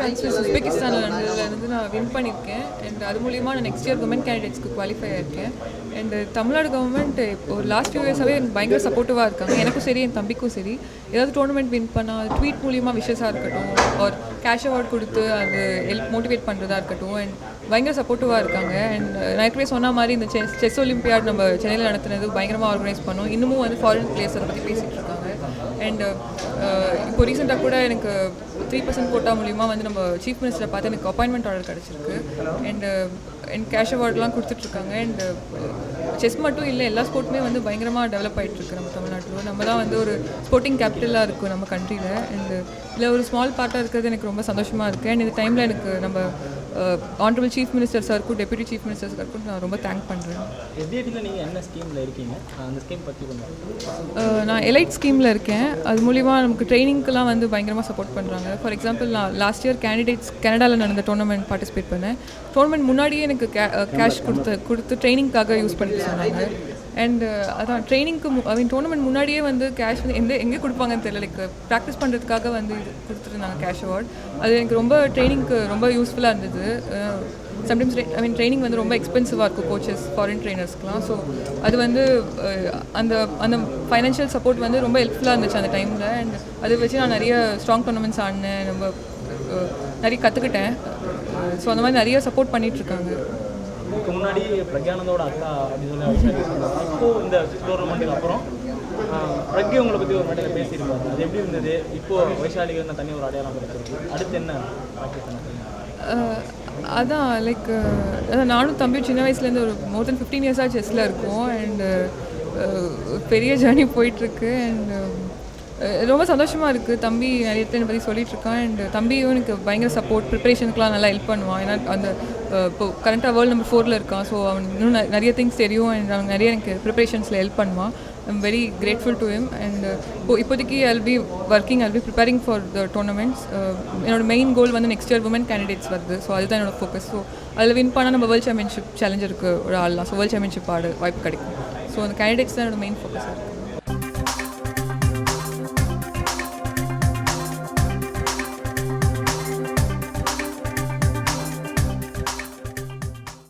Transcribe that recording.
Grants உஸ்பெகிஸ்தானில் நடந்ததுலேருந்து நான் win பண்ணியிருக்கேன். And அது மூலியமாக நான் நெக்ஸ்ட் இயர் உமன் கேண்டிடேட்ஸ்க்கு குவாலிஃபை ஆயிருக்கேன். அண்ட் தமிழ்நாடு கவர்மெண்ட் இப்போ ஒரு லாஸ்ட் ஃபியூ இயர்ஸாகவே எனக்கு பயங்கர சப்போர்ட்டிவாக இருக்காங்க. எனக்கும் சரி என் தம்பிக்கும் சரி. ஏதாவது டோர்னமெண்ட் வின் பண்ணால் ட்வீட் மூலியமாக விஷஸாக இருக்கட்டும் ஒரு கேஷ் அவார்ட் கொடுத்து அது ஹெல்ப் மோட்டிவேட் பண்ணுறதா இருக்கட்டும். அண்ட் பயங்கர சப்போர்ட்டிவாக இருக்காங்க. அண்ட் நான் ஏற்கனவே சொன்ன மாதிரி இந்த செஸ் செஸ் ஒலிம்பியாட் நம்ம சென்னையில் நடத்துனது பயங்கரமாக ஆர்கனைஸ் பண்ணோம். இன்னமும் வந்து ஃபாரின் பிளேஸ் அதை பற்றி பேசிகிட்டு இருக்காங்க. அண்ட் uh, இப்போ ரீசெண்டாக கூட எனக்கு த்ரீ பர்சன்ட் கோட்டா மூலிமா வந்து நம்ம சீஃப் மினிஸ்டரை பார்த்து எனக்கு அப்பாயின்மெண்ட் ஆர்டர் கிடச்சிருக்கு. அண்டு அண்ட் uh, கேஷ் அவார்ட்லாம் கொடுத்துட்ருக்காங்க அண்டு செஸ் uh, மட்டும் இல்லை எல்லா ஸ்போர்ட்டுமே வந்து பயங்கரமாக டெவலப் ஆகிட்டுருக்கு நம்ம தமிழ்நாட்டில். நம்ம தான் வந்து ஒரு ஸ்போர்ட்டிங் கேபிட்டலாக இருக்கும் நம்ம கண்ட்ரியில் அண்ட் இதில் ஒரு ஸ்மால் பார்ட்டாக இருக்கிறது எனக்கு ரொம்ப சந்தோஷமாக இருக்குது அண்ட் இந்த டைமில் எனக்கு நம்ம ஆனரபிள் சீஃப் மினிஸ்டர் சாருக்கும் டெப்யூட்டி சீஃப் மினிஸ்டர் சாருக்கும் நான் ரொம்ப தேங்க் பண்ணுறேன் எஸ்டிஐடியில் நீங்கள் என்ன ஸ்கீமில் இருக்கீங்க? அந்த ஸ்கீம் பற்றி கொஞ்சம் நான் எலைட் ஸ்கீமில் இருக்கேன். அது மூலிமா நமக்கு ட்ரைனிங்க்கெலாம் வந்து பயங்கரமாக சப்போர்ட் பண்ணுறாங்க ஃபார் எக்ஸாம்பிள் நான் லாஸ்ட் இயர் கேண்டிடேட்ஸ் கனடாவில் நடந்த டோர்னமெண்ட் பார்ட்டிசிபேட் பண்ணேன். டோர்னமெண்ட் முன்னாடியே எனக்கு கேஷ் கொடுத்து கொடுத்து ட்ரைனிங்க்காக யூஸ் பண்ணிட்டு சொன்னாங்க. அண்டு uh, அதான் ட்ரைனிங்க்கு ஐ மீன் டோர்னமெண்ட் முன்னாடியே வந்து கேஷ் வந்து எந்த எங்கே கொடுப்பாங்கன்னு தெரியல. லைக் ப்ராக்டிஸ் பண்ணுறதுக்காக வந்து இது கொடுத்துருந்தாங்க கேஷ் அவார்ட் அது எனக்கு ரொம்ப ட்ரைனிங்க்கு ரொம்ப யூஸ்ஃபுல்லாக இருந்தது. சம்டைம்ஸ் ஐ மீன் ட்ரைனிங் வந்து ரொம்ப எக்ஸ்பென்சிவாக இருக்கும் கோச்சஸ் ஃபாரின் ட்ரைனர்ஸ்க்குலாம் ஸோ அது வந்து uh, அந்த அந்த ஃபைனான்ஷியல் சப்போர்ட் வந்து ரொம்ப ஹெல்ப்ஃபுல்லாக இருந்துச்சு அந்த டைமில் அண்ட் அதை வச்சு நான் நிறைய ஸ்ட்ராங் டோர்னமெண்ட்ஸ் ஆடினேன். ரொம்ப uh, நிறைய கற்றுக்கிட்டேன் ஸோ அந்த மாதிரி நிறைய சப்போர்ட் பண்ணிகிட்ருக்காங்க இதுக்கு முன்னாடி பிரக்யானந்தோட அக்கா அப்படின்னு சொல்லி வைஷாலி இப்போ இந்த டோர்னமெண்ட்டுக்கு அப்புறம் பிரக்யா உங்களை பற்றி ஒரு மேடையில் பேசியிருப்பாங்க அது எப்படி இருந்தது? இப்போ வைஷாலிக்கு என்ன தனி ஒரு அடையாளம் கிடைச்சிருக்கு. அடுத்து என்ன அதான் லைக் நானும் தம்பி சின்ன வயசுலேருந்து ஒரு மோர் தென் ஃபிஃப்டீன் இயர்ஸாக செஸ்ஸில் இருக்கோம். அண்டு பெரிய ஜேர்னி போயிட்டுருக்கு அண்ட் ரொம்ப சந்தோஷமாக இருக்குது தம்பி நிறைய பேர் பற்றி சொல்லிட்டு இருக்கான் அண்ட் தம்பியும் எனக்கு பயங்கர சப்போர்ட் ப்ரிப்பரேஷனுக்குலாம் நல்லா ஹெல்ப் பண்ணுவான். ஏன்னா அந்த இப்போ கரண்ட்டாக வேர்ல்டு நம்பர் ஃபோரில் இருக்கான். ஸோ அவன் இன்னும் நிறைய திங்ஸ் தெரியும். அண்ட் அவன் நிறைய எனக்கு ப்ரிப்பரேஷன்ஸில் ஹெல்ப் பண்ணுவான். I'm very grateful to him and இப்போ இப்போதைக்கு I'll be working I'll be preparing for the tournaments என்னோட மெயின் கோல் வந்து நெக்ஸ்ட் இயர் உமன் கேண்டிடேட்ஸ் வருது. ஸோ அதுதான் என்னோட ஃபோக்கஸ் ஸோ அதில் வின் பண்ணால் நம்ம வேர்ல்ட் சாம்பியன்ஷிப் சேலஞ்சருக்கு ஒரு ஆள்லாம். ஸோ வேர்ல்டு சாம்பியன்ஷிப் ஆட வாய்ப்பு கிடைக்கும். ஸோ அந்த கேண்டிடேட்ஸ் தான் என்னோட மெயின் ஃபோக்கஸாக இருக்குது